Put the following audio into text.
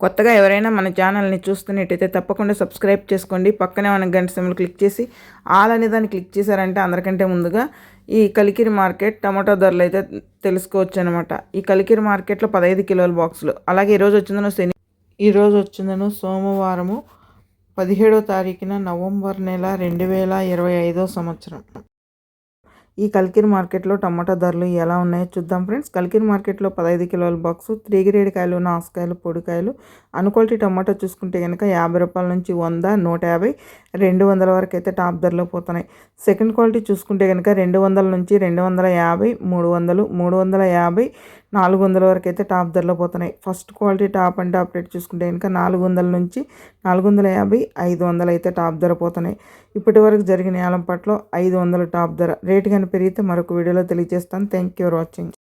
కొత్తగా ఎవరైనా మన ఛానల్ని చూస్తున్నట్టయితే తప్పకుండా సబ్స్క్రైబ్ చేసుకోండి. పక్కనే మన గంట సిమ్లు క్లిక్ చేసి ఆల్ అనే దాన్ని క్లిక్ చేశారంటే అందరికంటే ముందుగా ఈ కలికిరి మార్కెట్ టమాటో ధరలు అయితే తెలుసుకోవచ్చు అనమాట ఈ కలికిరి మార్కెట్లో పదహైదు కిలోల బాక్సులు. అలాగే ఈరోజు వచ్చిందను శని ఈరోజు వచ్చిందను సోమవారము పదిహేడో తారీఖున నవంబర్ నెల రెండు వేల ఇరవై ఐదో సంవత్సరం. ఈ కల్కీర్ మార్కెట్లో టమాటా ధరలు ఎలా ఉన్నాయో చూద్దాం ఫ్రెండ్స్. కల్కీర్ మార్కెట్లో పదహైదు కిలోల బాక్సు త్రీ గ్రేడ్ కాయలు నాసుకాయలు పొడికాయలు. అనుక్వాలిటీ టమాటా చూసుకుంటే కనుక యాభై రూపాయల నుంచి వంద నూట యాభై రెండు వందల వరకు అయితే టాప్ ధరలో పోతున్నాయి. సెకండ్ క్వాలిటీ చూసుకుంటే కనుక రెండు వందల నుంచి రెండు వందల యాభై మూడు వందలు మూడు వందల యాభై నాలుగు వందల వరకు అయితే టాప్ ధరలో పోతున్నాయి. First quality top and top rate చూసుకుంటే కనుక నాలుగు వందల నుంచి నాలుగు వందల యాభై ఐదు వందలు అయితే టాప్ ధర పోతున్నాయి. ఇప్పటి వరకు జరిగిన పట్ల ఐదు వందల టాప్ ధర. రేటు కానీ పెరిగితే మరొక వీడియోలో తెలియజేస్తాను. Thank you for watching